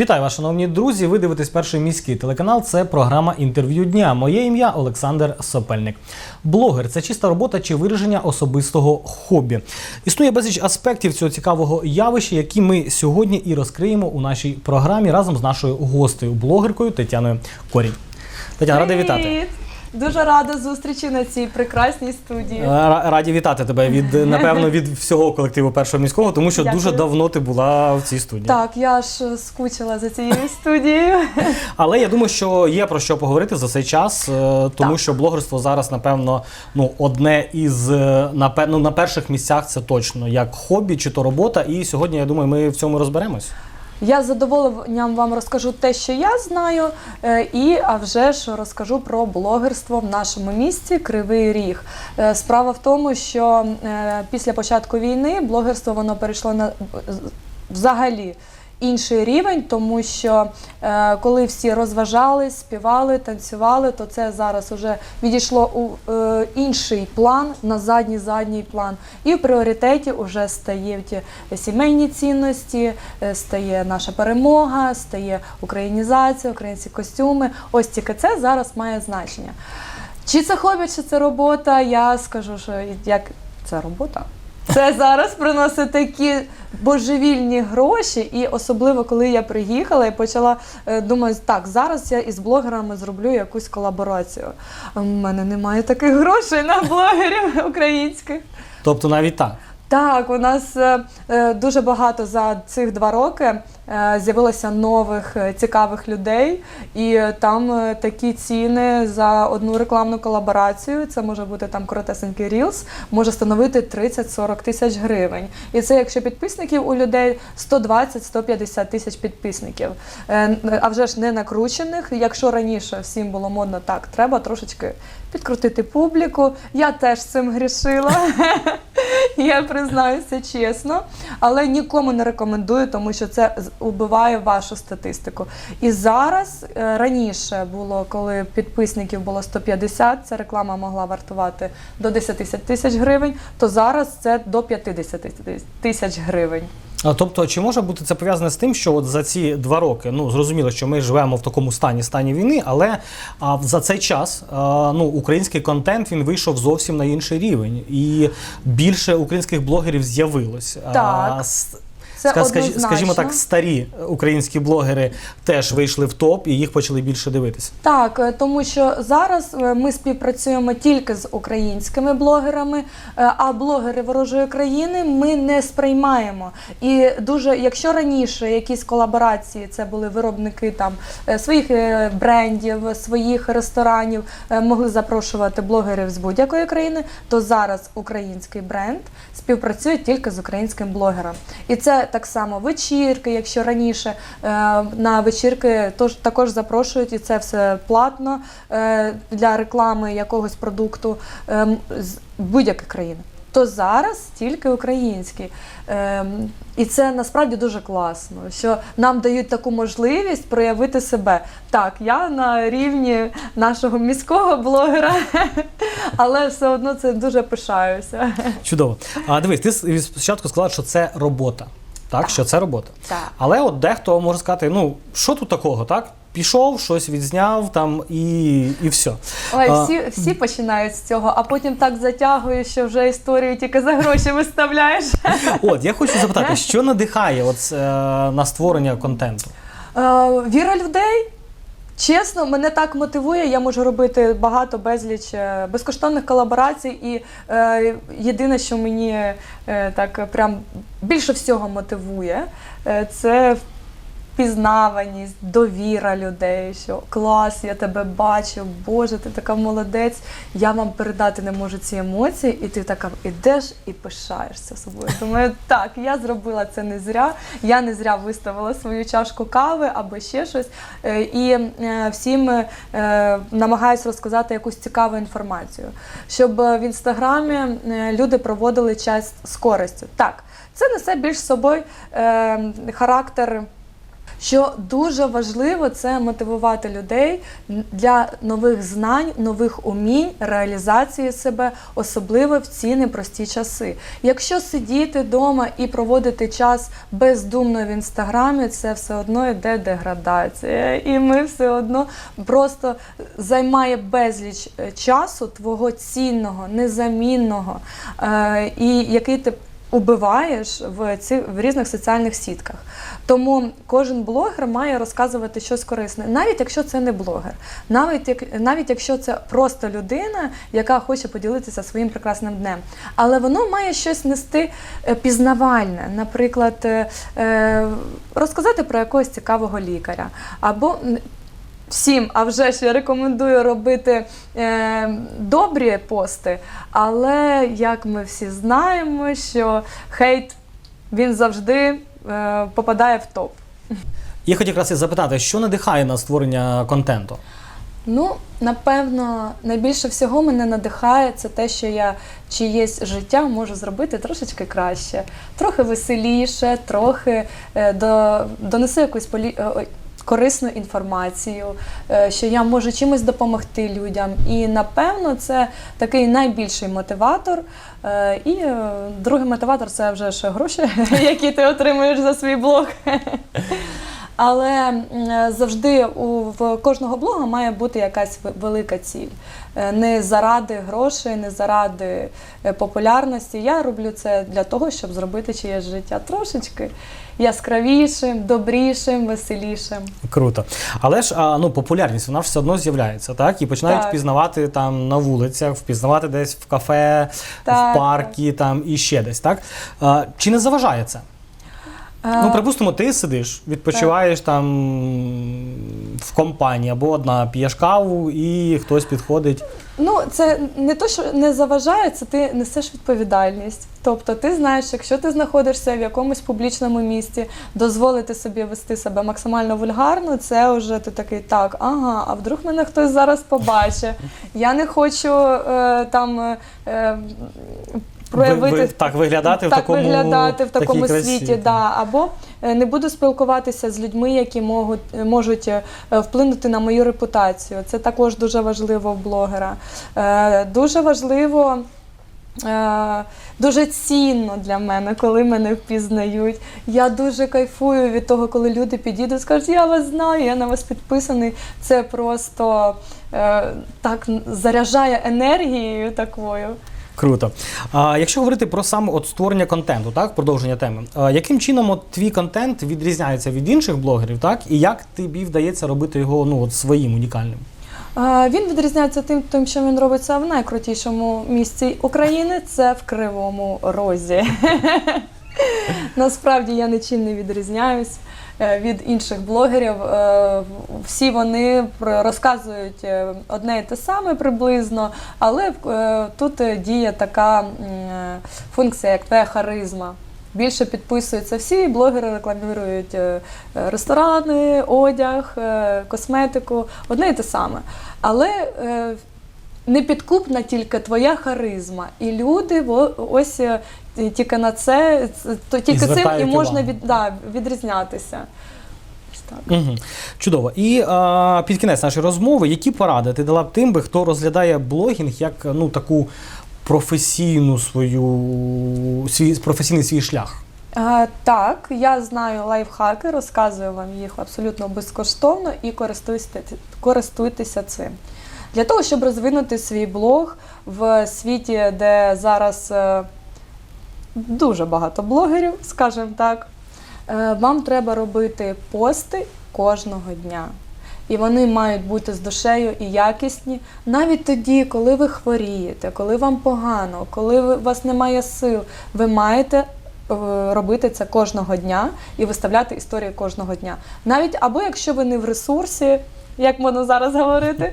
Вітаю вас, шановні друзі. Ви дивитесь перший міський телеканал. Це програма інтерв'ю дня. Моє ім'я Олександр Сопельник. Блогер це чиста робота чи вираження особистого хобі. Існує безліч аспектів цього цікавого явища, які ми сьогодні і розкриємо у нашій програмі разом з нашою гостею, блогеркою Тетяною Корінь. Тетяна, радий вітати. Дуже рада зустрічі на цій прекрасній студії. Раді вітати тебе від напевно від всього колективу першого міського, тому що Дякую. дуже давно ти була в цій студії. Так, я ж е, скучила за цією студією. Але я думаю, що є про що поговорити за цей час, е, тому Так. що блогерство зараз, напевно, ну одне із е, напе- ну, на перших місцях це точно як хобі чи то робота. І сьогодні я думаю, ми в цьому розберемось. Я з задоволенням вам розкажу те, що я знаю, е, і а вже ж розкажу про блогерство в нашому місті Кривий Ріг. Е, Справа в тому, що е, після початку війни блогерство воно перейшло на взагалі. Інший рівень, тому що е, коли всі розважались, співали, танцювали, то це зараз вже відійшло у е, інший план, на задній задній план. І в пріоритеті вже стають сімейні цінності, е, стає наша перемога, стає українізація, українські костюми. Ось тільки це зараз має значення. Чи це хобі, чи це робота? Я скажу, що як це робота. Це зараз приносить такі божевільні гроші, і особливо коли я приїхала і почала е, думаю, так, зараз я із блогерами зроблю якусь колаборацію. У мене немає таких грошей на блогерів українських. Тобто навіть так. Так, у нас е, е, дуже багато за цих два роки з'явилося нових е, цікавих людей, і е, там е, такі ціни за одну рекламну колаборацію. Це може бути там коротесенький рілс, може становити 30-40 тисяч гривень. І це якщо підписників у людей 120-150 тисяч підписників. Е, А вже ж не накручених. Якщо раніше всім було модно так, треба трошечки підкрутити публіку. Я теж цим грішила. Я признаюся чесно, але нікому не рекомендую, тому що це убиває вашу статистику. І зараз е, раніше було, коли підписників було 150, ця реклама могла вартувати до 10 тисяч гривень, то зараз це до 50 тисяч гривень. А, Тобто, чи може бути це пов'язане з тим, що от за ці два роки, ну зрозуміло, що ми живемо в такому стані стані війни, але а, за цей час а, ну, український контент він вийшов зовсім на інший рівень, і більше українських блогерів з'явилось. Так. с- Це ска- однозначно. скажімо так, старі українські блогери теж вийшли в топ і їх почали більше дивитися. Так, е, тому що зараз е, ми співпрацюємо тільки з українськими блогерами, е, а блогери ворожої країни ми не сприймаємо. І дуже, якщо раніше якісь колаборації, це були виробники там своїх брендів, своїх ресторанів, могли запрошувати блогерів з будь-якої країни, то зараз український бренд співпрацює тільки з українським блогером. І це так само вечірки, якщо раніше е, на вечірки також запрошують, і це все платно е, для реклами якогось продукту е, з будь-якої країни. То зараз тільки український. Ем, і це насправді дуже класно, що нам дають таку можливість проявити себе. Так, я на рівні нашого міського блогера, але все одно це дуже пишаюся. Чудово. А дивись, ти спочатку сказала, що це робота. Так, що це робота. Так. Але от дехто може сказати: ну що тут такого, так? Пішов, щось відзняв там і, і все. Ой, А, всі, всі починають з цього, а потім так затягуєш, що вже історію тільки за гроші виставляєш. От я хочу запитати, що надихає от, е, на створення контенту? Е, Віра людей. Чесно, мене так мотивує. Я можу робити багато безліч е, безкоштовних колаборацій, і е, єдине, що мені е, так прям більше всього мотивує, е, це впізнаваність, довіра людей, що клас, я тебе бачу, Боже, ти така молодець. Я вам передати не можу ці емоції, і ти така ідеш і пишаєшся собою. Думаю, так, я зробила це не зря. Я не зря виставила свою чашку кави або ще щось. Е, І е, всім е, намагаюся розказати якусь цікаву інформацію, щоб в інстаграмі люди проводили час з користю. Так, це несе більш собою характер що дуже важливо це мотивувати людей для нових знань, нових умінь, реалізації себе, особливо в ці непрості часи. Якщо сидіти вдома і проводити час бездумно в інстаграмі, це все одно йде деградація. І ми все одно просто займає безліч е, часу твого цінного, незамінного, е, і який ти убиваєш в ці в різних соціальних сітках. Тому кожен блогер має розказувати щось корисне, навіть якщо це не блогер, навіть як навіть якщо це просто людина, яка хоче поділитися своїм прекрасним днем. Але воно має щось нести е, пізнавальне, наприклад, е, е, розказати про якогось цікавого лікаря або Всім, а вже ж я рекомендую робити е, добрі пости, але як ми всі знаємо, що хейт він завжди е, попадає в топ. Я хотів якраз і запитати, що надихає на створення контенту? Ну, напевно, найбільше всього мене надихає це те, що я чиєсь життя можу зробити трошечки краще, трохи веселіше, трохи е, до, донесу якусь полі... корисну інформацію, е, що я можу чимось допомогти людям. І напевно це такий найбільший мотиватор. Е, І е, другий мотиватор це вже ж гроші, які ти отримуєш за свій блог. Але е, завжди у в кожного блога має бути якась велика ціль. Е, Не заради грошей, не заради е, популярності. Я роблю це для того, щоб зробити чиєсь життя трошечки яскравішим, добрішим, веселішим. Круто. Але ж а, ну, популярність вона ж все одно з'являється, так? І починають Так. впізнавати там на вулицях, впізнавати десь в кафе, Так, в паркі там і ще десь, так? А, чи не заважає це? Ну, припустимо, ти сидиш, відпочиваєш там в компанії або одна п'єш каву, і хтось підходить. Ну, це не то, що не заважає, це ти несеш відповідальність. Тобто, ти знаєш, якщо ти знаходишся в якомусь публічному місці, дозволити собі вести себе максимально вульгарно, це вже ти такий так, ага, а вдруг мене хтось зараз побачить. Я не хочу е, там. Е, проявити Ви- ви- так, виглядати в такому- виглядати в такому красі, світі, так. да. або е, не буду спілкуватися з людьми, які можуть, можуть е, вплинути на мою репутацію. Це також дуже важливо в блогера. Е, Дуже важливо. е, Дуже цінно для мене, коли мене впізнають. Я дуже кайфую від того, коли люди підійдуть скажуть, я вас знаю, я на вас підписаний. Це просто е, так заряджає енергією такою. Круто. А якщо говорити про саме от створення контенту, так, продовження теми, а, яким чином от твій контент відрізняється від інших блогерів, так? І як тобі вдається робити його ну, от своїм унікальним? Він відрізняється тим, тим, що він робиться в найкрутішому місці України це в Кривому Розі. Насправді я нічим не відрізняюсь від інших блогерів. Е, Всі вони розказують е, одне і те саме приблизно, але е, тут е, діє така е, функція, як твоя харизма. Більше підписуються всі, блогери рекламують е, е, ресторани, одяг, е, косметику, одне і те саме. Але е, непідкупна тільки твоя харизма. І люди ось е, тільки на це, то тільки цим і можна від, да, відрізнятися. Так. Угу. Чудово. І а, під кінець нашої розмови, які поради ти дала б тим, би, хто розглядає блогінг як ну, таку професійну свою свій професійний свій шлях? Е, Так, я знаю лайфхаки, розказую вам їх абсолютно безкоштовно і користуйтеся, користуйтеся цим. Для того, щоб розвинути свій блог в світі, де зараз е, дуже багато блогерів, скажімо так, е, вам треба робити пости кожного дня. І вони мають бути з душею і якісні навіть тоді, коли ви хворієте, коли вам погано, коли у вас немає сил, ви маєте е, робити це кожного дня і виставляти історії кожного дня. Навіть або якщо ви не в ресурсі, як можна зараз говорити,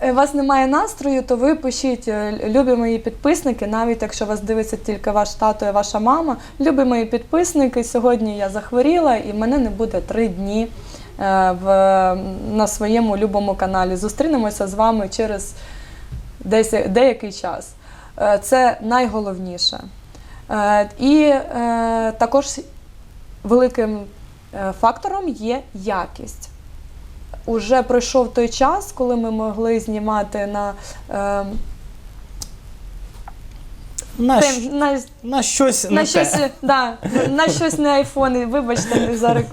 е, у вас немає настрою, то ви пишіть, е, любі мої підписники, навіть якщо вас дивиться тільки ваш тато і ваша мама, любі мої підписники, сьогодні я захворіла і мене не буде три дні е, в, на своєму любому каналі. Зустрінемося з вами через десь, деякий час. Це найголовніше. І також великим Фактором є якість. Уже пройшов той час, коли ми могли знімати на, е, На, те- щ- на, на щось на не щось, те. да, на щось не айфони. Вибачте, не зараз.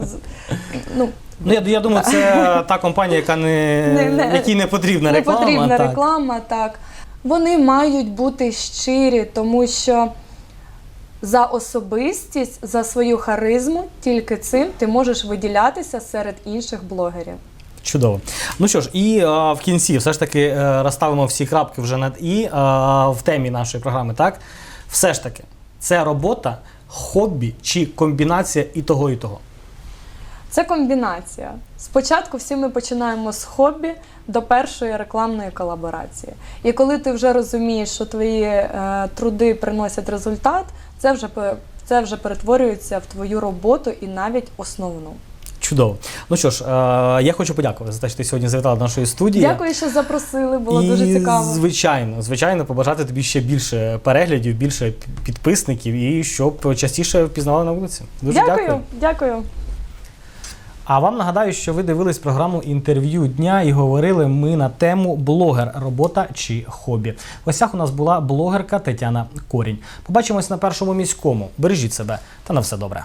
Ну, Ну, я, я думаю, це та компанія, яка не, Не- не- якій не потрібна не реклама. потрібна так. реклама, так. Вони мають бути щирі, тому що за особистість, за свою харизму, тільки цим ти можеш виділятися серед інших блогерів. Чудово. Ну що ж, і е, в кінці все ж таки е, розставимо всі крапки вже над і е, в темі нашої програми, так? Все ж таки, це робота, хобі чи комбінація і того, і того. Це комбінація. Спочатку всі ми починаємо з хобі до першої рекламної колаборації. І коли ти вже розумієш, що твої е, труди приносять результат, це вже, це вже перетворюється в твою роботу і навіть основну. Чудово. Ну що ж, е, я хочу подякувати за те, що ти сьогодні завітала до нашої студії. Дякую, що запросили, було і, дуже цікаво. Звичайно, звичайно, побажати тобі ще більше переглядів, більше підписників і щоб частіше впізнавали на вулиці. Дуже дякую. дякую, дякую. А вам нагадаю, що ви дивились програму інтерв'ю дня і говорили ми на тему блогер, робота чи хобі. В гостях у нас була блогерка Тетяна Корінь. Побачимось на першому міському. Бережіть себе та на все добре.